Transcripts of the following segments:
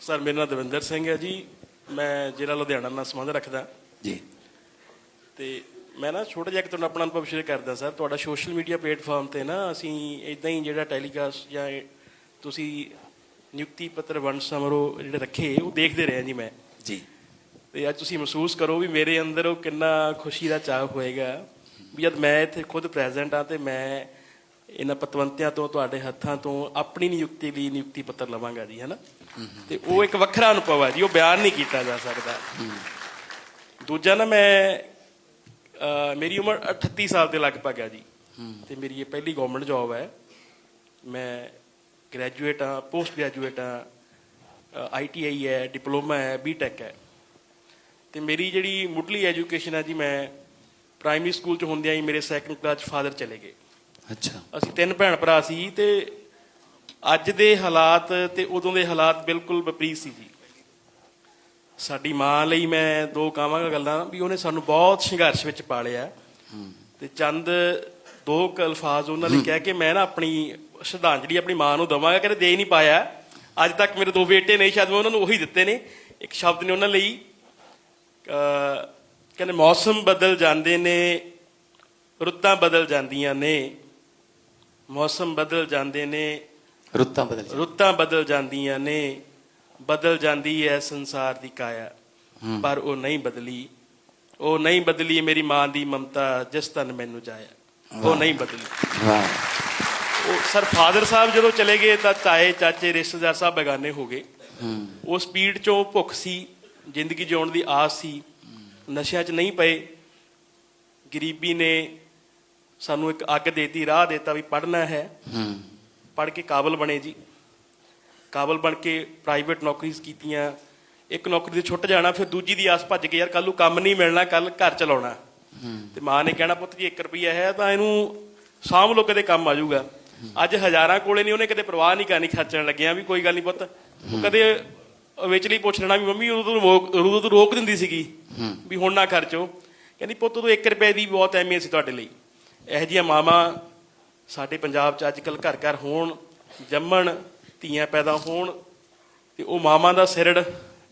Sir ਮੇਰਾ ਨਾਮ ਦਵਿੰਦਰ ਸਿੰਘ ਹੈ ਜੀ। ਮੈਂ ਜ਼ਿਲ੍ਹਾ ਲੁਧਿਆਣਾ ਨਾਲ ਸੰਬੰਧ ਰੱਖਦਾ। ਜੀ। ਤੇ ਮੈਂ ਨਾ ਛੋਟਾ ਜਿਹਾ ਇੱਕ ਤੁਹਾਨੂੰ ਆਪਣਾ ਅਨੁਭਵ ਸ਼ੇਅਰ ਕਰਦਾ ਸਰ। ਤੁਹਾਡਾ ਸੋਸ਼ਲ ਮੀਡੀਆ ਪਲੇਟਫਾਰਮ ਤੇ ਨਾ ਅਸੀਂ ਇਦਾਂ ਹੀ ਜਿਹੜਾ ਟੈਲੀਕਾਸਟ ਜਾਂ ਤੁਸੀਂ ਨਿਯੁਕਤੀ ਪੱਤਰ ਵੰਡ ਸਮਾਰੋਹ ਜਿਹੜੇ ਰੱਖੇ ਉਹ ਦੇਖਦੇ ਰਹੇ ਜੀ ਮੈਂ। ਜੀ। ਤੇ ਅੱਜ ਤੁਸੀਂ ਮਹਿਸੂਸ ਕਰੋ ਵੀ ਮੇਰੇ ਅੰਦਰ ਉਹ ਕਿੰਨਾ ਖੁਸ਼ੀ ਦਾ ਚਾਹ ਹੋਏਗਾ। ਵੀ ਜਦ ਮੈਂ ਇੱਥੇ ਖੁਦ ਪ੍ਰੈਜ਼ੈਂਟ ਆ ਤੇ ਮੈਂ ਇਹਨਾਂ ਪਤਵੰਤਿਆਂ ਤੋਂ ਤੁਹਾਡੇ ਹੱਥਾਂ ਤੋਂ ਆਪਣੀ ਨਿਯੁਕਤੀ ਲਈ ਨਿਯੁਕਤੀ ਪੱਤਰ ਲਵਾਂਗਾ ਜੀ ਹੈਨਾ ਤੇ ਉਹ ਇੱਕ ਵੱਖਰਾ ਅਨੁਭਵ ਹੈ ਜੀ ਉਹ ਬਿਆਨ ਨਹੀਂ ਕੀਤਾ ਜਾ ਸਕਦਾ। ਦੂਜਾ ਨਾ ਮੈਂ ਮੇਰੀ ਉਮਰ 38 ਸਾਲ ਦੇ ਲਗਭਗ ਹੈ ਜੀ। ਤੇ ਮੇਰੀ ਇਹ ਪਹਿਲੀ ਗਵਰਨਮੈਂਟ ਜੌਬ ਹੈ। ਮੈਂ ਗ੍ਰੈਜੂਏਟ ਹਾਂ ਪੋਸਟ ਗ੍ਰੈਜੂਏਟ ਹਾਂ ਆਈਟੀਆਈ ਹੈ ਡਿਪਲੋਮਾ ਹੈ ਬੀਟੈਕ ਹੈ। ਤੇ ਮੇਰੀ ਜਿਹੜੀ ਮੁੱਢਲੀ ਐਜੂਕੇਸ਼ਨ ਹੈ ਜੀ ਮੈਂ ਪ੍ਰਾਇਮਰੀ ਸਕੂਲ ਚ ਹੁੰਦਿਆਂ ਹੀ ਮੇਰੇ ਸੈਕੰਡ ਕਲਾਸ ਫਾਦਰ ਚਲੇ ਗਏ। ਅੱਛਾ। ਅਸੀਂ ਤਿੰਨ ਭੈਣ ਭਰਾ ਸੀ ਤੇ ਅੱਜ ਦੇ ਹਾਲਾਤ ਤੇ ਉਦੋਂ ਦੇ ਹਾਲਾਤ ਬਿਲਕੁਲ ਵਿਪਰੀਤ ਸੀ ਜੀ। ਸਾਡੀ ਮਾਂ ਲਈ ਮੈਂ ਦੋ ਕਹਾਂਗਾ ਗੱਲਾਂ, ਵੀ ਉਹਨੇ ਸਾਨੂੰ ਬਹੁਤ ਸੰਘਰਸ਼ ਵਿੱਚ ਪਾਲਿਆ। ਤੇ ਚੰਦ ਦੋ ਕੁ ਅਲਫਾਜ਼ ਉਹਨਾਂ ਨੇ ਕਹਿ ਕੇ ਮੈਂ ਨਾ ਆਪਣੀ ਸ਼ਰਧਾਂਜਲੀ ਆਪਣੀ ਮਾਂ ਨੂੰ ਦਵਾਂਗਾ, ਕਹਿੰਦੇ ਦੇ ਹੀ ਨਹੀਂ ਪਾਇਆ। ਅੱਜ ਤੱਕ ਮੇਰੇ ਦੋ ਬੇਟੇ ਨੇ, ਸ਼ਾਇਦ ਮੈਂ ਉਹਨਾਂ ਨੂੰ ਉਹੀ ਦਿੱਤੇ ਨੇ। ਇੱਕ ਸ਼ਬਦ ਨੇ ਉਹਨਾਂ ਲਈ, ਅਹ, ਕਹਿੰਦੇ ਮੌਸਮ ਬਦਲ ਜਾਂਦੇ ਨੇ, ਰੁੱਤਾਂ ਬਦਲ ਜਾਂਦੀਆਂ ਨੇ। ਮੌਸਮ ਬਦਲ ਜਾਂਦੇ ਨੇ ਰੁੱਤਾਂ ਬਦਲ ਜਾ ਰੁੱਤਾਂ ਬਦਲ ਜਾਂਦੀਆਂ ਨੇ ਬਦਲ ਜਾਂਦੀ ਹੈ ਸੰਸਾਰ ਦੀ ਕਾਇਆ। ਪਰ ਉਹ ਨਹੀਂ ਬਦਲੀ। ਉਹ ਨਹੀਂ ਬਦਲੀ ਮੇਰੀ ਮਾਂ ਦੀ ਮਮਤਾ ਜਿਸ ਤਨ ਮੈਨੂੰ ਜਾਇਆ। ਉਹ ਨਹੀਂ ਬਦਲੀ। ਵਾਹ। ਉਹ ਸਰ ਫਾਦਰ ਸਾਹਿਬ ਜਦੋਂ ਚਲੇ ਗਏ ਤਾਂ ਤਾਏ ਚਾਚੇ ਰਿਸ਼ਤੇਦਾਰ ਸਭ ਬੇਗਾਨੇ ਹੋ ਗਏ। ਉਹ ਸਪੀਡ ਚੋਂ ਭੁੱਖ ਸੀ ਜ਼ਿੰਦਗੀ ਜਿਉਣ ਦੀ ਆਸ ਸੀ। ਨਸ਼ਿਆਂ 'ਚ ਨਹੀਂ ਪਏ। ਗਰੀਬੀ ਨੇ ਸਾਨੂੰ ਇੱਕ ਅੱਗ ਦੇਤੀ ਰਾਹ ਦੇਤਾ ਵੀ ਪੜ੍ਹਨਾ ਹੈ। ਪੜ੍ਹ ਕੇ ਕਾਬਲ ਬਣੇ ਜੀ। ਕਾਬਲ ਬਣ ਕੇ ਪ੍ਰਾਈਵੇਟ ਨੌਕਰੀਆਂ ਕੀਤੀਆਂ। ਇੱਕ ਨੌਕਰੀ ਤੇ ਛੁੱਟ ਜਾਣਾ, ਫਿਰ ਦੂਜੀ ਦੀ ਆਸ ਭੱਜ ਕੇ ਯਾਰ ਕੱਲ ਨੂੰ ਕੰਮ ਨਹੀਂ ਮਿਲਣਾ ਕੱਲ ਘਰ ਚਲਾਉਣਾ। ਤੇ ਮਾਂ ਨੇ ਕਹਿਣਾ, ਪੁੱਤ ਜੀ 1 ਰੁਪਿਆ ਹੈ ਤਾਂ ਇਹਨੂੰ ਸਾਂਭ ਲੋ ਕਦੇ ਕੰਮ ਆ ਜਾਊਗਾ। ਅੱਜ ਹਜ਼ਾਰਾਂ ਕੋਲੇ ਨਹੀਂ ਉਹਨੇ ਕਦੇ ਪਰਵਾਹ ਨਹੀਂ ਕਰਨੀ, ਖਰਚਣ ਲੱਗਿਆ ਵੀ, ਕੋਈ ਗੱਲ ਨਹੀਂ ਪੁੱਤ। ਕਦੇ ਵਿਚਲੀ ਪੁੱਛ ਲੈਣਾ ਵੀ, ਮੰਮੀ, ਉਦੋਂ ਤੂੰ ਰੋਕ- ਉਦੋਂ ਤੋਂ ਰੋਕ ਦਿੰਦੀ ਸੀਗੀ ਵੀ ਹੁਣ ਨਾ ਖਰਚੋ। ਕਹਿੰਦੀ, ਪੁੱਤ ਤੂੰ 1 ਰੁਪਏ ਦੀ ਬਹੁਤ ਅਹਿਮੀਅਤ ਸੀ ਤੁਹਾਡੇ ਲਈ। ਇਹੋ ਜਿਹੀਆਂ ਮਾਵਾਂ ਸਾਡੇ ਪੰਜਾਬ 'ਚ ਅੱਜ ਕੱਲ ਘਰ ਘਰ ਹੋਣ ਜੰਮਣ ਧੀਆਂ ਪੈਦਾ ਹੋਣ ਤੇ ਉਹ ਮਾਵਾਂ ਦਾ ਸਿਰੜ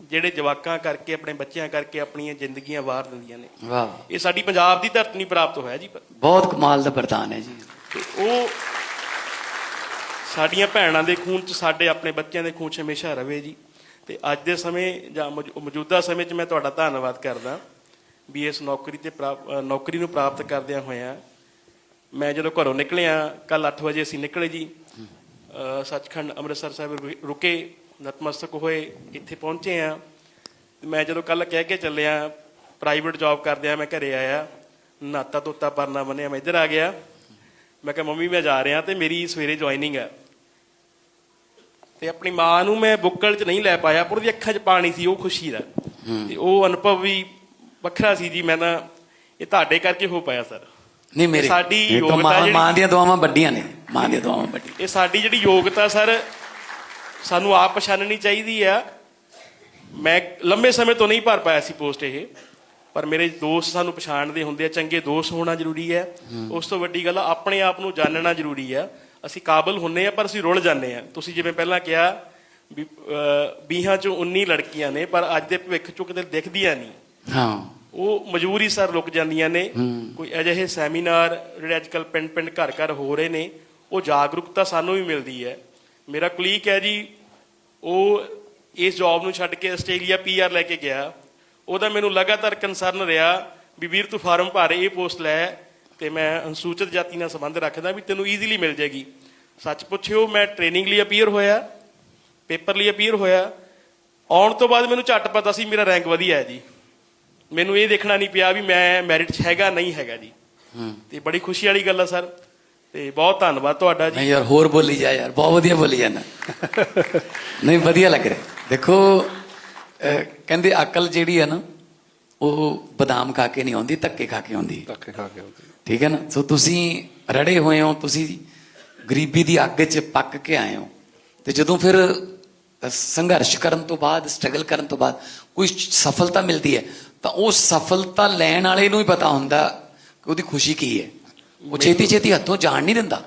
ਜਿਹੜੇ ਜਵਾਕਾਂ ਕਰਕੇ ਆਪਣੇ ਬੱਚਿਆਂ ਕਰਕੇ ਆਪਣੀਆਂ ਜ਼ਿੰਦਗੀਆਂ ਵਾਰ ਦਿੰਦੀਆਂ ਨੇ। ਵਾਹ। ਇਹ ਸਾਡੀ ਪੰਜਾਬ ਦੀ ਧਰਤੀ ਨਹੀਂ ਪ੍ਰਾਪਤ ਹੋਇਆ ਜੀ। ਬਹੁਤ ਕਮਾਲ ਦਾ ਵਰਦਾਨ ਹੈ ਜੀ। ਤੇ ਉਹ ਸਾਡੀਆਂ ਭੈਣਾਂ ਦੇ ਖੂਨ 'ਚ ਸਾਡੇ ਆਪਣੇ ਬੱਚਿਆਂ ਦੇ ਖੂਨ 'ਚ ਹਮੇਸ਼ਾ ਰਵੇ ਜੀ। ਤੇ ਅੱਜ ਦੇ ਸਮੇਂ ਜਾਂ ਮੌਜੂ- ਮੌਜੂਦਾ ਸਮੇਂ 'ਚ ਮੈਂ ਤੁਹਾਡਾ ਧੰਨਵਾਦ ਕਰਦਾ ਵੀ ਇਸ ਨੌਕਰੀ ਤੇ ਨੌਕਰੀ ਨੂੰ ਪ੍ਰਾਪਤ ਕਰਦਿਆਂ ਹੋਇਆਂ ਮੈਂ ਜਦੋਂ ਘਰੋਂ ਨਿਕਲਿਆ ਕੱਲ 8 ਵਜੇ ਅਸੀਂ ਨਿਕਲੇ ਜੀ ਸੱਚਖੰਡ ਅੰਮ੍ਰਿਤਸਰ ਸਾਹਿਬ ਰੁਕੇ ਨਤਮਸਤਕ ਹੋਏ ਇੱਥੇ ਪਹੁੰਚੇ ਆ ਮੈਂ ਜਦੋਂ ਕੱਲ ਕਹਿ ਕੇ ਚੱਲਿਆ ਪ੍ਰਾਈਵੇਟ ਜੌਬ ਕਰਦਿਆਂ ਮੈਂ ਘਰੇ ਆਇਆ ਨਾਤਾ ਤੋਤਾ ਪਰਨਾ ਬੰਨਿਆ ਮੈਂ ਇੱਧਰ ਆ ਗਿਆ। ਮੈਂ ਕਿਹਾ ਮੰਮੀ ਮੈਂ ਜਾ ਰਿਹਾ ਤੇ ਮੇਰੀ ਸਵੇਰੇ ਜੁਆਇਨਿੰਗ ਹੈ। ਤੇ ਆਪਣੀ ਮਾਂ ਨੂੰ ਮੈਂ ਬੁੱਕਲ 'ਚ ਨਹੀਂ ਲੈ ਪਾਇਆ ਪਰ ਉਹਦੀ ਅੱਖਾਂ 'ਚ ਪਾਣੀ ਸੀ ਉਹ ਖੁਸ਼ੀ ਦਾ। ਤੇ ਉਹ ਅਨੁਭਵ ਵੀ ਵੱਖਰਾ ਸੀ ਜੀ ਮੈਂ ਤਾਂ ਇਹ ਤੁਹਾਡੇ ਕਰਕੇ ਹੋ ਪਾਇਆ ਸਰ। ਨਹੀਂ ਮੇਰੇ ਸਾਡੀ ਯੋਗਤਾ ਮਾਂ ਜਿਹੜੀ- ਮਾਂ ਦੀਆਂ ਦੁਆਵਾਂ ਵੱਡੀਆਂ ਨੇ। ਮਾਂ ਦੀਆਂ ਦੁਆਵਾਂ ਵੱਡੀਆਂ। ਇਹ ਸਾਡੀ ਜਿਹੜੀ ਯੋਗਤਾ ਸਰ ਸਾਨੂੰ ਆਪ ਪਛਾਣਨੀ ਚਾਹੀਦੀ ਆ। ਮੈਂ ਲੰਬੇ ਸਮੇਂ ਤੋਂ ਨਹੀਂ ਭਰ ਪਾਇਆ ਸੀ ਪੋਸਟ ਇਹ ਪਰ ਮੇਰੇ ਦੋਸਤ ਸਾਨੂੰ ਪਛਾਣਦੇ ਹੁੰਦੇ ਆ ਚੰਗੇ ਦੋਸਤ ਹੋਣਾ ਜ਼ਰੂਰੀ ਹੈ। ਉਸ ਤੋਂ ਵੱਡੀ ਗੱਲ ਆਪਣੇ ਆਪ ਨੂੰ ਜਾਣਨਾ ਜ਼ਰੂਰੀ ਆ। ਅਸੀਂ ਕਾਬਲ ਹੁੰਨੇ ਆ ਪਰ ਅਸੀਂ ਰੁੱਲ ਜਾਂਦੇ ਆ। ਤੁਸੀਂ ਜਿਵੇਂ ਪਹਿਲਾਂ ਕਿਹਾ ਵੀ ਅਹ, ਵੀਹਾਂ ਚੋਂ 19 ਲੜਕੀਆਂ ਨੇ ਪਰ ਅੱਜ ਦੇ ਭਵਿੱਖ ਚੋਂ ਕਿਤੇ ਦਿਖਦੀਆਂ ਨਹੀਂ। ਹਾਂ। ਉਹ ਮਜਬੂਰੀ ਸਰ ਰੁਕ ਜਾਂਦੀਆਂ ਨੇ। ਕੋਈ ਅਜਿਹੇ ਸੈਮੀਨਾਰ ਜਿਹੜੇ ਅੱਜਕੱਲ ਪਿੰਡ ਪਿੰਡ ਘਰ ਘਰ ਹੋ ਰਹੇ ਨੇ ਉਹ ਜਾਗਰੂਕਤਾ ਸਾਨੂੰ ਵੀ ਮਿਲਦੀ ਹੈ। ਮੇਰਾ ਕੁਲੀਕ ਹੈ ਜੀ ਉਹ ਇਸ ਜੌਬ ਨੂੰ ਛੱਡ ਕੇ ਆਸਟ੍ਰੇਲੀਆ ਪੀਆਰ ਲੈ ਕੇ ਗਿਆ। ਉਹਦਾ ਮੈਨੂੰ ਲਗਾਤਾਰ ਕੰਸਰਨ ਰਿਹਾ ਵੀ ਵੀਰ ਤੂੰ ਫਾਰਮ ਭਰ ਇਹ ਪੋਸਟ ਲੈ ਤੇ ਮੈਂ ਅਨੁਸੂਚਿਤ ਜਾਤੀ ਨਾਲ ਸੰਬੰਧ ਰੱਖਦਾ ਵੀ ਤੈਨੂੰ ਈਜ਼ੀਲੀ ਮਿਲ ਜਾਏਗੀ। ਸੱਚ ਪੁੱਛਿਓ ਮੈਂ ਟ੍ਰੇਨਿੰਗ ਲਈ ਅਪੀਅਰ ਹੋਇਆ ਪੇਪਰ ਲਈ ਅਪੀਅਰ ਹੋਇਆ। ਆਉਣ ਤੋਂ ਬਾਅਦ ਮੈਨੂੰ ਝੱਟ ਪਤਾ ਸੀ ਮੇਰਾ ਰੈਂਕ ਵਧੀਆ ਹੈ ਜੀ। ਮੈਨੂੰ ਇਹ ਦੇਖਣਾ ਨਹੀਂ ਪਿਆ ਵੀ ਮੈਂ ਮੈਰਿਟ 'ਚ ਹੈਗਾ ਨਹੀਂ ਹੈਗਾ ਜੀ। ਹੂੰ। ਤੇ ਬੜੀ ਖੁਸ਼ੀ ਵਾਲੀ ਗੱਲ ਆ ਸਰ। ਤੇ ਬਹੁਤ ਧੰਨਵਾਦ ਤੁਹਾਡਾ ਜੀ। ਨਹੀਂ ਯਾਰ ਹੋਰ ਬੋਲੀ ਜਾ ਯਾਰ ਬਹੁਤ ਵਧੀਆ ਬੋਲੀ ਜਾਂਦਾ ਨਹੀਂ ਵਧੀਆ ਲੱਗ ਰਿਹਾ। ਦੇਖੋ ਕਹਿੰਦੇ ਅਕਲ ਜਿਹੜੀ ਹੈ ਨਾ ਉਹ ਬਦਾਮ ਖਾ ਕੇ ਨਹੀਂ ਆਉਂਦੀ ਧੱਕੇ ਖਾ ਕੇ ਆਉਂਦੀ। ਧੱਕੇ ਖਾ ਕੇ ਆਉਂਦੀ। ਠੀਕ ਹੈ ਨਾ? ਸੋ ਤੁਸੀਂ ਰੜੇ ਹੋਏ ਹੋ ਤੁਸੀਂ ਗਰੀਬੀ ਦੀ ਅੱਗ 'ਚ ਪੱਕ ਕੇ ਆਏ ਹੋ। ਤੇ ਜਦੋਂ ਫਿਰ ਸੰਘਰਸ਼ ਕਰਨ ਤੋਂ ਬਾਅਦ ਸਟਰਗਲ ਕਰਨ ਤੋਂ ਬਾਅਦ ਕੋਈ ਸਫਲਤਾ ਮਿਲਦੀ ਹੈ ਤਾਂ ਉਹ ਸਫਲਤਾ ਲੈਣ ਵਾਲੇ ਨੂੰ ਹੀ ਪਤਾ ਹੁੰਦਾ ਕਿ ਉਹਦੀ ਖੁਸ਼ੀ ਕੀ ਹੈ। ਉਹ ਛੇਤੀ ਛੇਤੀ ਹੱਥੋਂ ਜਾਣ ਨਹੀਂ ਦਿੰਦਾ।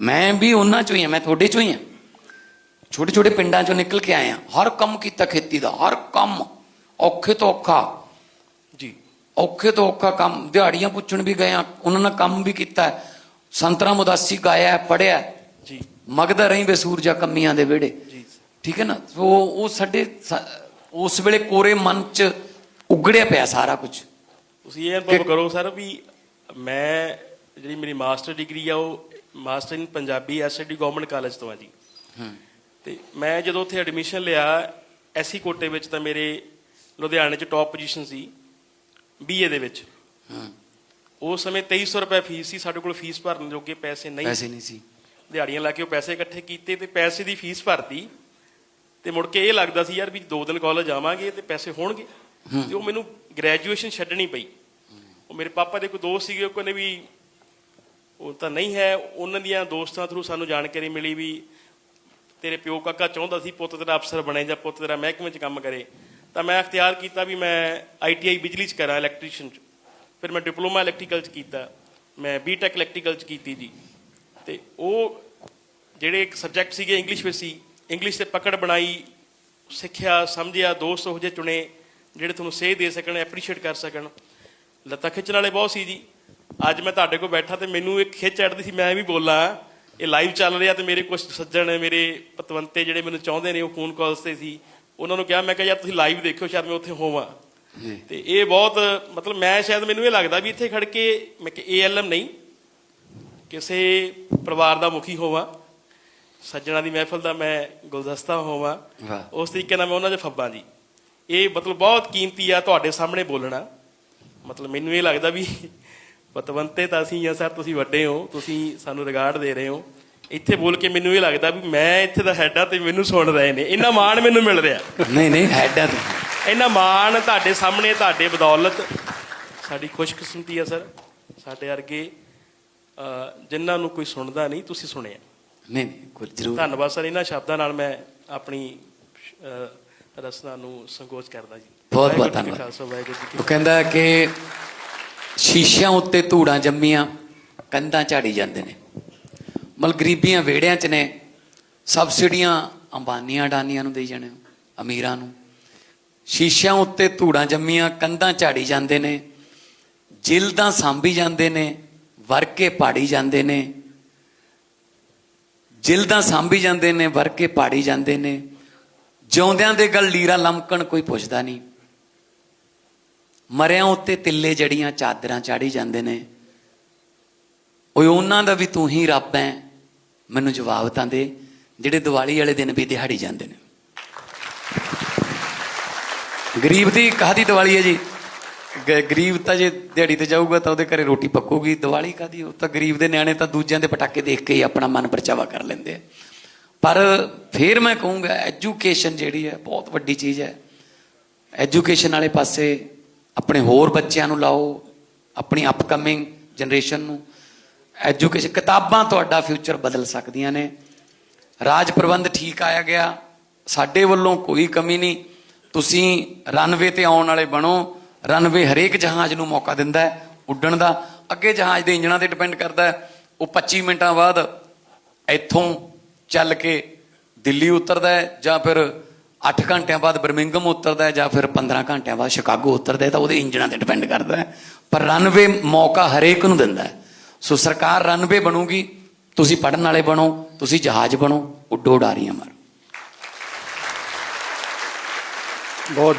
ਮੈਂ ਵੀ ਉਹਨਾਂ ਚੋਂ ਹੀ ਹਾਂ ਮੈਂ ਤੁਹਾਡੇ ਚੋਂ ਹੀ ਹਾਂ। ਛੋਟੇ ਛੋਟੇ ਪਿੰਡਾਂ ਚੋਂ ਨਿਕਲ ਕੇ ਆਏ ਆ ਹਰ ਕੰਮ ਕੀਤਾ ਖੇਤੀ ਦਾ ਹਰ ਕੰਮ। ਔਖੇ ਤੋਂ ਔਖਾ। ਜੀ। ਔਖੇ ਤੋਂ ਔਖਾ ਕੰਮ। ਦਿਹਾੜੀਆਂ ਪੁੱਛਣ ਵੀ ਗਏ ਆ ਉਹਨਾਂ ਨੇ ਕੰਮ ਵੀ ਕੀਤਾ। ਸੰਤਰਾ ਮੁਦਾਸੀ ਗਾਇਆ ਹੈ। ਜੀ। ਮਗਦਾ ਰਹੀ ਵੇ ਸੂਰਜਾ ਕੰਮੀਆਂ ਦੇ ਵਿਹੜੇ। ਜੀ। ਠੀਕ ਹੈ ਨਾ? ਸੋ ਉਹ ਸਾਡੇ ਉਸ ਵੇਲੇ ਕੋਰੇ ਮਨ ਚ ਉਗੜਿਆ ਪਿਆ ਸਾਰਾ ਕੁਝ। ਤੁਸੀਂ ਇਹ ਅਨੁਭਵ ਕਰੋ ਸਰ ਵੀ ਮੈਂ ਜਿਹੜੀ ਮੇਰੀ ਮਾਸਟਰ ਡਿਗਰੀ ਆ ਉਹ master in Punjabi SD government college ਤੋਂ ਆ ਜੀ। ਤੇ ਮੈਂ ਜਦੋਂ ਉੱਥੇ ਐਡਮਿਸ਼ਨ ਲਿਆ ਐਸੀ ਕੋਟੇ ਵਿੱਚ ਤਾਂ ਮੇਰੇ ਲੁਧਿਆਣੇ 'ਚ ਟੌਪ ਪੋਜੀਸ਼ਨ ਸੀ ਬੀਏ ਦੇ ਵਿੱਚ। ਉਸ ਸਮੇਂ 2300 ਰੁਪਏ ਫੀਸ ਸੀ ਸਾਡੇ ਕੋਲ ਫੀਸ ਭਰਨ ਜੋਗੇ ਪੈਸੇ ਨਹੀਂ ਪੈਸੇ ਨਹੀਂ ਸੀ। ਦਿਹਾੜੀਆਂ ਲਾ ਕੇ ਉਹ ਪੈਸੇ ਇਕੱਠੇ ਕੀਤੇ ਤੇ ਪੈਸੇ ਦੀ ਫੀਸ ਭਰਤੀ। ਤੇ ਮੁੜ ਕੇ ਇਹ ਲੱਗਦਾ ਸੀ ਯਾਰ ਵੀ ਦੋ ਦਿਨ ਕਾਲਜ ਆਵਾਂਗੇ ਤੇ ਪੈਸੇ ਹੋਣਗੇ। ਤੇ ਉਹ ਮੈਨੂੰ ਗ੍ਰੈਜੂਏਸ਼ਨ ਛੱਡਣੀ ਪਈ। ਉਹ ਮੇਰੇ ਪਾਪਾ ਦੇ ਕੋਈ ਦੋਸਤ ਸੀਗੇ, ਉਹ ਕਹਿੰਦੇ ਵੀ ਉਹ ਤਾਂ ਨਹੀਂ ਹੈ, ਉਹਨਾਂ ਦੀਆਂ ਦੋਸਤਾਂ ਥਰੂ ਸਾਨੂੰ ਜਾਣਕਾਰੀ ਮਿਲੀ ਵੀ ਤੇਰੇ ਪਿਓ ਕਾਕਾ ਚਾਹੁੰਦਾ ਸੀ ਪੁੱਤ ਤੇਰਾ ਅਫਸਰ ਬਣੇ ਜਾਂ ਪੁੱਤ ਤੇਰਾ ਮਹਿਕਮੇ 'ਚ ਕੰਮ ਕਰੇ। ਤਾਂ ਮੈਂ ਅਖਤਿਆਰ ਕੀਤਾ ਵੀ ਮੈਂ ਆਈਟੀਆਈ ਬਿਜਲੀ 'ਚ ਕਰਾਂ ਇਲੈਕਟ੍ਰੀਸ਼ੀਅਨ 'ਚ। ਫਿਰ ਮੈਂ ਡਿਪਲੋਮਾ ਇਲੈਕਟ੍ਰੀਕਲ 'ਚ ਕੀਤਾ। ਮੈਂ ਬੀਟੈਕ ਇਲੈਕਟ੍ਰੀਕਲ 'ਚ ਕੀਤੀ ਜੀ। ਤੇ ਉਹ ਜਿਹੜੇ ਇੱਕ ਸਬਜੈਕਟ ਸੀਗੇ ਇੰਗਲਿਸ਼ ਵਿੱਚ ਸੀ ਇੰਗਲਿਸ਼ ਤੇ ਪਕੜ ਬਣਾਈ, ਸਿੱਖਿਆ, ਸਮਝਿਆ, ਦੋਸਤ ਉਹ ਜਿਹੇ ਚੁਣੇ। ਜਿਹੜੇ ਤੁਹਾਨੂੰ ਸੇਧ ਦੇ ਸਕਣ ਐਪਰੀਸ਼ੀਏਟ ਕਰ ਸਕਣ। ਲੱਤਾਂ ਖਿੱਚਣ ਵਾਲੇ ਬਹੁਤ ਸੀ ਜੀ। ਅੱਜ ਮੈਂ ਤੁਹਾਡੇ ਕੋਲ ਬੈਠਾ ਤੇ ਮੈਨੂੰ ਇੱਕ ਖਿੱਚ ਚੜਦੀ ਸੀ ਮੈਂ ਵੀ ਬੋਲਾਂ। ਇਹ ਲਾਈਵ ਚੱਲ ਰਿਹਾ ਤੇ ਮੇਰੇ ਕੁਝ ਸੱਜਣ ਮੇਰੇ ਪਤਵੰਤੇ ਜਿਹੜੇ ਮੈਨੂੰ ਚਾਹੁੰਦੇ ਨੇ ਉਹ ਫੋਨ ਕਾਲਸ ਤੇ ਸੀ। ਉਹਨਾਂ ਨੂੰ ਕਿਹਾ ਮੈਂ ਕਿਹਾ ਯਾਰ ਤੁਸੀਂ ਲਾਈਵ ਦੇਖਿਓ ਸ਼ਾਇਦ ਮੈਂ ਉੱਥੇ ਹੋਵਾਂ। ਤੇ ਇਹ ਬਹੁਤ ਮਤਲਬ ਮੈਂ ਸ਼ਾਇਦ ਮੈਨੂੰ ਇਹ ਲੱਗਦਾ ਵੀ ਇੱਥੇ ਖੜ ਕੇ ਮੈਂ ਕਿ ਏਐਲਐਮ ਨਹੀਂ ਕਿਸੇ ਪਰਿਵਾਰ ਦਾ ਮੁਖੀ ਹੋਵਾਂ। ਸੱਜਣਾ ਦੀ ਮਹਿਫਲ ਦਾ ਮੈਂ ਗੁਲਦਸਤਾ ਹੋਵਾਂ। ਉਸ ਤਰੀਕੇ ਨਾਲ ਮੈਂ ਉਹਨਾਂ ਦੇ ਫੱਬਾਂ ਜੀ। ਇਹ ਮਤਲਬ ਬਹੁਤ ਕੀਮਤੀ ਆ ਤੁਹਾਡੇ ਸਾਹਮਣੇ ਬੋਲਣਾ। ਮਤਲਬ ਮੈਨੂੰ ਇਹ ਲੱਗਦਾ ਵੀ ਪਤਵੰਤੇ ਤਾਂ ਅਸੀਂ ਆ ਸਰ ਤੁਸੀਂ ਵੱਡੇ ਹੋ ਤੁਸੀਂ ਸਾਨੂੰ ਰਿਗਾਰਡ ਦੇ ਰਹੇ ਹੋ। ਇੱਥੇ ਬੋਲ ਕੇ ਮੈਨੂੰ ਇਹ ਲੱਗਦਾ ਵੀ ਮੈਂ ਇੱਥੇ ਦਾ ਹੈਡ ਆ ਤੇ ਮੈਨੂੰ ਸੁਣ ਰਹੇ ਨੇ। ਇੰਨਾ ਮਾਣ ਮੈਨੂੰ ਮਿਲ ਰਿਹਾ। ਨਹੀਂ ਨਹੀਂ ਹੈਡ ਹੈ ਤੁਸੀਂ ਇੰਨਾ ਮਾਣ ਤੁਹਾਡੇ ਸਾਹਮਣੇ ਤੁਹਾਡੇ ਬਦੌਲਤ ਸਾਡੀ ਖੁਸ਼ਕਿਸਮਤੀ ਆ ਸਰ। ਸਾਡੇ ਵਰਗੇ ਅਹ, ਜਿਨ੍ਹਾਂ ਨੂੰ ਕੋਈ ਸੁਣਦਾ ਨਹੀਂ ਤੁਸੀਂ ਸੁਣਿਆ। ਨਹੀਂ ਨਹੀਂ ਜ਼ਰੂਰ। ਧੰਨਵਾਦ ਸਰ। ਇਹਨਾਂ ਸ਼ਬਦਾਂ ਨਾਲ ਮੈਂ ਆਪਣੀ ਰਚਨਾ ਨੂੰ ਸੰਕੋਚ ਕਰਦਾ ਜੀ। ਬਹੁਤ ਬਹੁਤ ਧੰਨਵਾਦ। ਉਹ ਕਹਿੰਦਾ ਕਿ ਸ਼ੀਸ਼ਿਆਂ ਉੱਤੇ ਧੂੜਾਂ ਜੰਮੀਆਂ ਕੰਧਾਂ ਝਾੜੀ ਜਾਂਦੇ ਨੇ। ਮਲ ਗਰੀਬੀਆਂ ਵਿਹੜਿਆਂ 'ਚ ਨੇ ਸਬਸਿਡੀਆਂ ਅੰਬਾਨੀਆਂ ਡਾਨੀਆਂ ਨੂੰ ਦੇਈ ਜਾਣੇ ਅਮੀਰਾਂ ਨੂੰ। ਸ਼ੀਸ਼ਿਆਂ ਉੱਤੇ ਧੂੜਾਂ ਜੰਮੀਆਂ ਕੰਧਾਂ ਝਾੜੀ ਜਾਂਦੇ ਨੇ ਜਿਲਦਾਂ ਸਾਂਭੀ ਜਾਂਦੇ ਨੇ ਵਰਕੇ ਪਾੜੀ ਜਾਂਦੇ ਨੇ। ਜਿਲਦਾਂ ਸਾਂਭੀ ਜਾਂਦੇ ਨੇ ਵਰਕੇ ਪਾੜੀ ਜਾਂਦੇ ਨੇ। ਜਿਉਂਦਿਆਂ ਦੇ ਗੱਲ ਲੀਰਾ ਲਮਕਣ ਕੋਈ ਪੁੱਛਦਾ ਨਹੀਂ। ਮਰਿਆਂ ਉੱਤੇ ਤਿੱਲੇ ਜੜੀਆਂ ਚਾਦਰਾਂ ਚਾੜੀ ਜਾਂਦੇ ਨੇ। ਓਏ ਉਹਨਾਂ ਦਾ ਵੀ ਤੂੰ ਹੀ ਰੱਬ ਐ। ਮੈਨੂੰ ਜਵਾਬ ਤਾਂ ਦੇ, ਜਿਹੜੇ ਦੀਵਾਲੀ ਵਾਲੇ ਦਿਨ ਵੀ ਦਿਹਾੜੀ ਜਾਂਦੇ ਨੇ। ਗਰੀਬ ਦੀ ਕਾਹਦੀ ਦੀਵਾਲੀ ਹੈ ਜੀ? ਗ- ਗਰੀਬ ਤਾਂ ਜੇ ਦਿਹਾੜੀ ਤੇ ਜਾਊਗਾ ਤਾਂ ਉਹਦੇ ਘਰੇ ਰੋਟੀ ਪੱਕੂਗੀ। ਦੀਵਾਲੀ ਕਾਦੀ ਉਹ ਤਾਂ ਗਰੀਬ ਦੇ ਨਿਆਣੇ ਤਾਂ ਦੂਜਿਆਂ ਦੇ ਪਟਾਕੇ ਦੇਖ ਕੇ ਹੀ ਆਪਣਾ ਮਨ ਪਰਚਾਵਾ ਕਰ ਲੈਂਦੇ ਆ। ਪਰ ਫਿਰ ਮੈਂ ਕਹੂੰਗਾ ਐਜੂਕੇਸ਼ਨ ਜਿਹੜੀ ਹੈ ਬਹੁਤ ਵੱਡੀ ਚੀਜ਼ ਹੈ। ਐਜੂਕੇਸ਼ਨ ਵਾਲੇ ਪਾਸੇ ਆਪਣੇ ਹੋਰ ਬੱਚਿਆਂ ਨੂੰ ਲਾਓ, ਆਪਣੀ ਅਪਕਮਿੰਗ ਜਨਰੇਸ਼ਨ ਨੂੰ। ਐਜੂਕੇਸ਼ਨ ਕਿਤਾਬਾਂ ਤੁਹਾਡਾ ਫਿਊਚਰ ਬਦਲ ਸਕਦੀਆਂ ਨੇ। ਰਾਜ ਪ੍ਰਬੰਧ ਠੀਕ ਆਇਆ ਗਿਆ, ਸਾਡੇ ਵੱਲੋਂ ਕੋਈ ਕਮੀ ਨਹੀਂ। ਤੁਸੀਂ ਰਨਵੇ ਤੇ ਆਉਣ ਵਾਲੇ ਬਣੋ ਰਨਵੇ ਹਰੇਕ ਜਹਾਜ਼ ਨੂੰ ਮੌਕਾ ਦਿੰਦਾ ਹੈ ਉੱਡਣ ਦਾ। ਅੱਗੇ ਜਹਾਜ਼ ਦੇ ਇੰਜਣਾਂ ਤੇ ਡਿਪੈਂਡ ਕਰਦਾ ਹੈ। ਉਹ 25 ਮਿੰਟਾਂ ਬਾਅਦ ਇੱਥੋਂ ਚੱਲ ਕੇ ਦਿੱਲੀ ਉਤਰਦਾ ਹੈ ਜਾਂ ਫਿਰ 8 ਘੰਟਿਆਂ ਬਾਅਦ ਬਰਮਿੰਗਮ ਉਤਰਦਾ ਹੈ ਜਾਂ ਫਿਰ 15 ਘੰਟਿਆਂ ਬਾਅਦ ਸ਼ਿਕਾਗੋ ਉਤਰਦਾ ਹੈ ਤਾਂ ਉਹਦੇ ਇੰਜਣਾਂ ਤੇ ਡਿਪੈਂਡ ਕਰਦਾ ਹੈ। ਪਰ ਰਨਵੇ ਮੌਕਾ ਹਰੇਕ ਨੂੰ ਦਿੰਦਾ ਹੈ। ਸੋ ਸਰਕਾਰ ਰਨਵੇ ਬਣੂਗੀ, ਤੁਸੀਂ ਪੜਨ ਵਾਲੇ ਬਣੋ, ਤੁਸੀਂ ਜਹਾਜ਼ ਬਣੋ, ਉੱਡੋ ਉਡਾਰੀਆਂ ਮਾਰੋ। ਬਹੁਤ